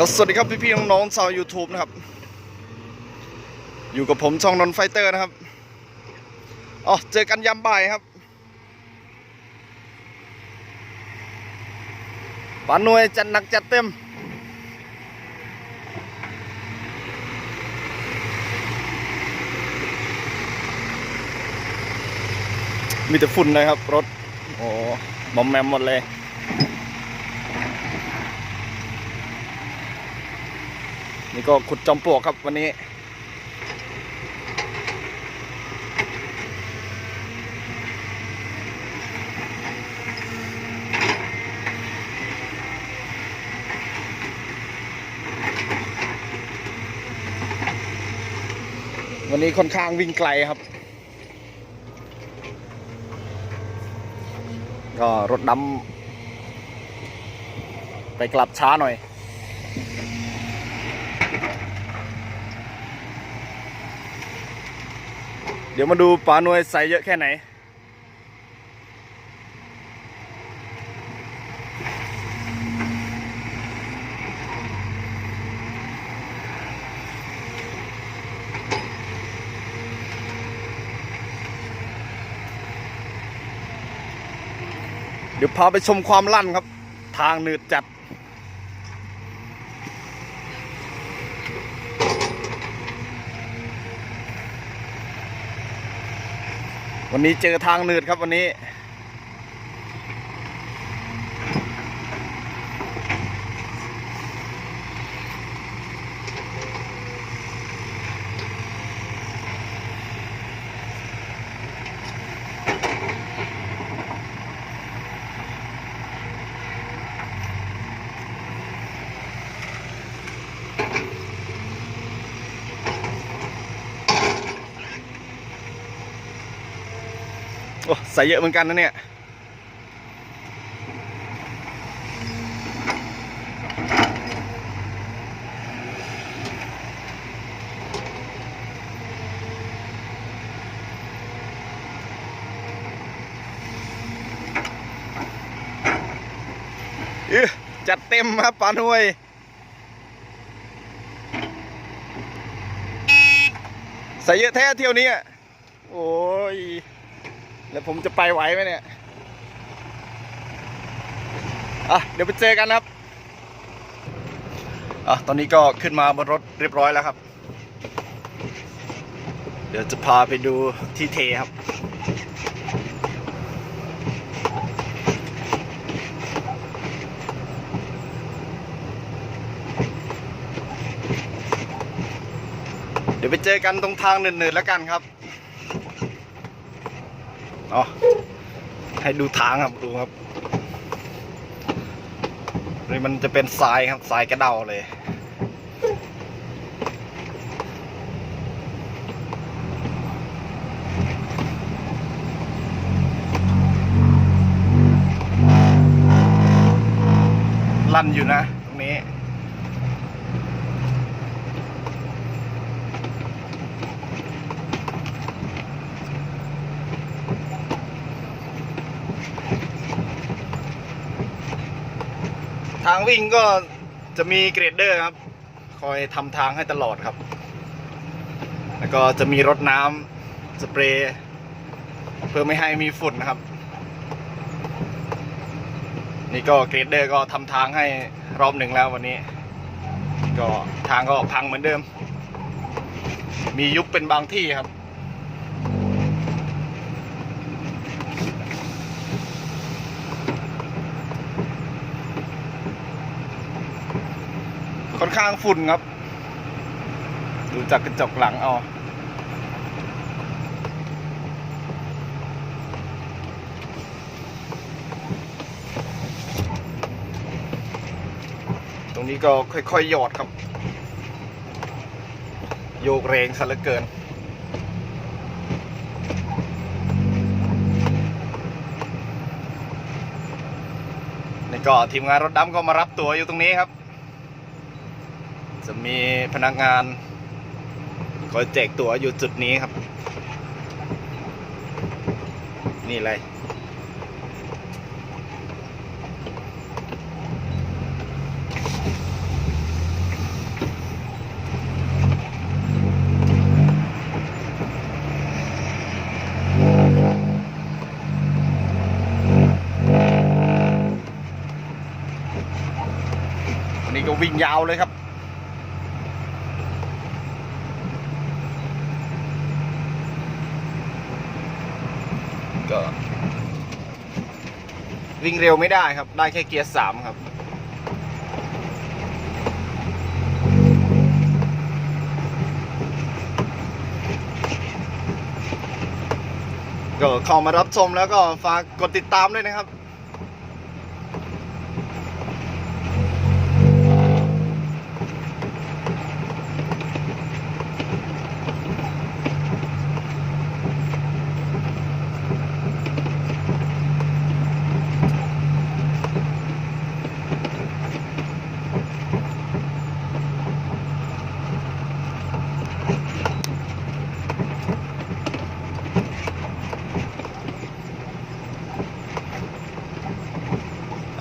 ก็สวัสดีครับพี่ๆน้องๆชาว YouTube นะครับ อยู่กับผมช่องนนไฟเตอร์นะครับอ๋อเจอกันยามบ่ายครับปานวยจัดหนักจัดเต็ม มีแต่ฝุ่นเลยครับรถ โอ้มอมแมมหมดเลย นี่ก็ขุดจอมปลวกครับวันนี้ วันนี้ค่อนข้างวิ่งไกลครับ ก็รถดำไปกลับช้าหน่อย เดี๋ยวมาดูปลาหน่วยใส่เยอะแค่ไหน เดี๋ยวพาไปชมความลั่นครับ ทางหนืดจัด วันนี้เจอทางหนืดครับวันนี้ ใส่เยอะเหมือนกันนะเนี่ยเอ๊ะจัดเต็มครับปาหน่วยใส่เยอะแท้เที่ยวนี้อะโอ้ย แล้วผมจะไปไหวไหมเนี่ย อะ เดี๋ยวไปเจอกันครับ อะ ตอนนี้ก็ขึ้นมาบนรถเรียบร้อยแล้วครับ เดี๋ยวจะพาไปดูที่เทครับเดี๋ยวไปเจอกันตรงทางเนินๆแล้วกันครับ อ๋อให้ดูทางครับดูครับนี่มันจะเป็นทรายครับทรายกระเดาเลย ลั่นอยู่นะ ตรงนี้ ทาง วิ่งก็จะมีเกรดเดอร์ครับ คอยทำทางให้ตลอดครับ แล้วก็จะมีรถน้ำสเปรย์เพื่อไม่ให้มีฝุ่นนะครับ นี่ก็เกรดเดอร์ก็ทำทางให้รอบหนึ่งแล้ววันนี้ ก็ทางก็พังเหมือนเดิม มียุบเป็นบางที่ครับ อนข้างฝุ่นครับ ดูจากกระจกหลังเอาตรงนี้ก็ค่อยๆหยอดครับ โยกแรงซะเหลือเกินนี่ก็ทีมงานรถดำก็มารับตัวอยู่ตรงนี้ครับ จะมีพนักงานคอยแจกตั๋วอยู่จุดนี้ครับ นี่เลยนี่ก็วิ่งยาวเลยครับ ก็วิ่งเร็วไม่ได้ครับ ได้แค่เกียร์สามครับ ก็เข้ามารับชมแล้วก็ฝากกดติดตามด้วยนะครับ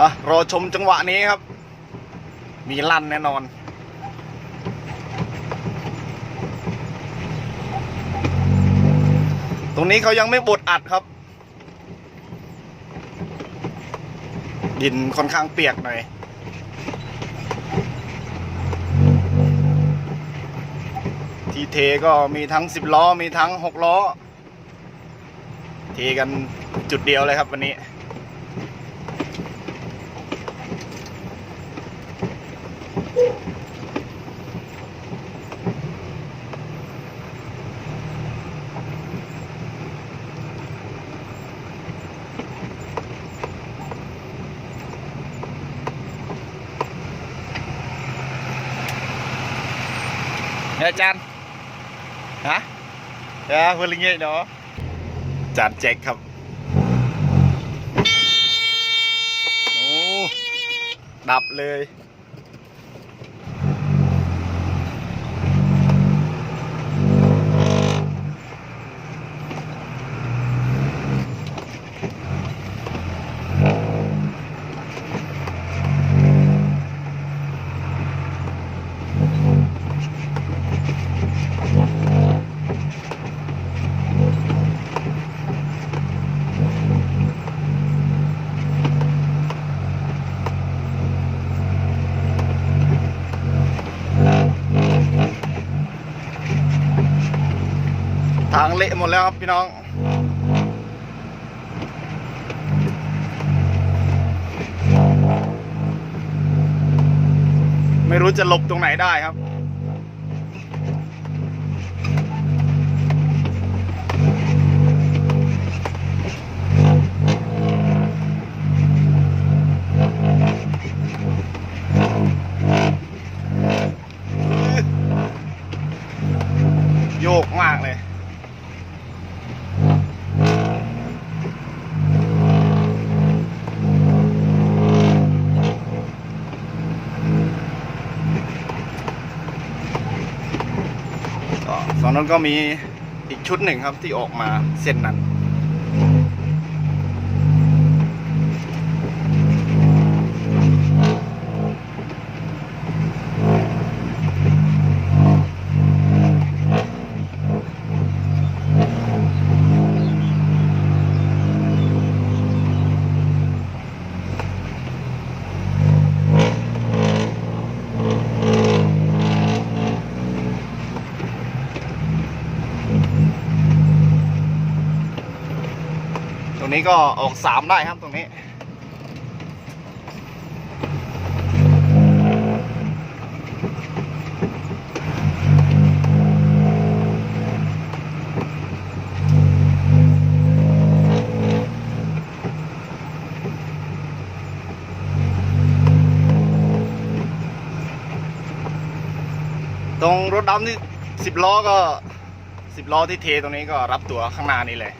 อะรอชมจังหวะนี้ครับ มีลั่นแน่นอน ตรงนี้เขายังไม่บดอัดครับ ดินค่อนข้างเปียกหน่อยทีเทก็มีทั้ง 10 ล้อ มีทั้ง 6 ล้อ เทกันจุดเดียวเลยครับวันนี้ เนี่จานฮะเดี๋ยวเพนลิงเงยเนาะจานแจ็คครับโอ้ดับเลย เละหมดแล้วครับพี่น้องไม่รู้จะหลบตรงไหนได้ครับ โยกมากเลย ก็ฝั่ง นั้นก็มีอีกชุดหนึ่งครับที่ออกมาเส้นนั้น นี้ก็ออกสามได้ครับตรงนี้ตรงรถดำที่สิบล้อก็สิบล้อที่เทตรงนี้ก็รับตัวข้างหน้านี้เลย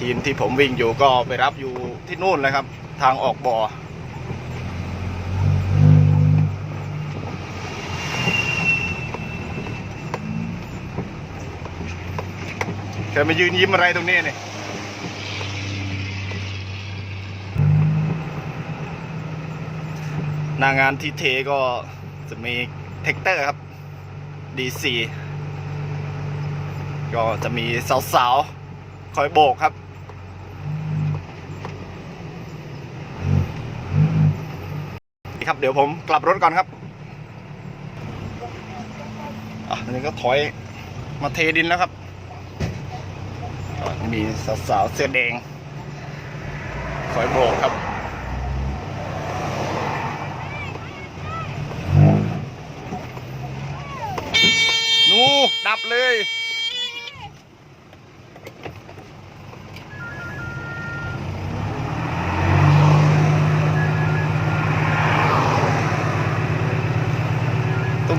ทีมที่ผมวิ่งอยู่ก็ไปรับอยู่ที่นู่นเลยครับ ทางออกบ่อเธอมายืนยิ้มอะไรตรงนี้เนี่ยหนางานที่เทก็จะมีเทคเตอร์ครับ DC ก็จะมีสาวๆ คอยโบกครับ ครับ เดี๋ยวผมกลับรถก่อนครับอะอันนี้ก็ถอยมาเทดินแล้วครับมีสาวๆเสื้อแดงคอยโบกครับนูดับเลย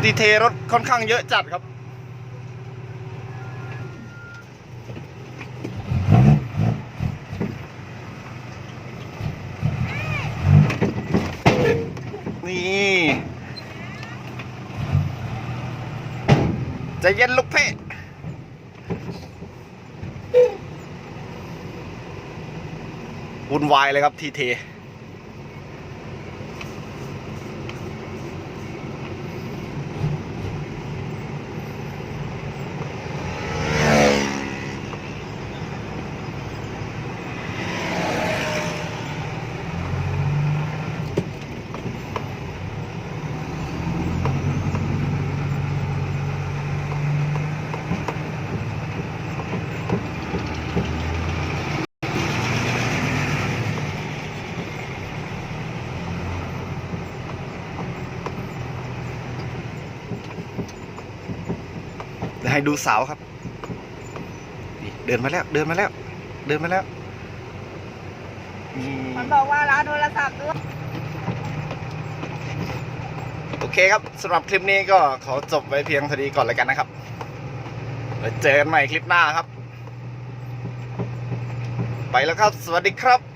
ตรงที่เทรถค่อนข้างเยอะจัดครับ นี่จะเย็นลูกเพ่วุ่นวายเลยครับทีเท ให้ดูเสาครับนี่เดินมาแล้ว เดินมาแล้ว เดินมาแล้วนี่มันบอกว่าร้านโทรศัพท์ด้วย โอเคครับสำหรับคลิปนี้ก็ขอจบไว้เพียงเท่านี้ก่อนแล้วกันนะครับไว้เจอกันใหม่คลิปหน้าครับ ไปแล้วครับ สวัสดีครับ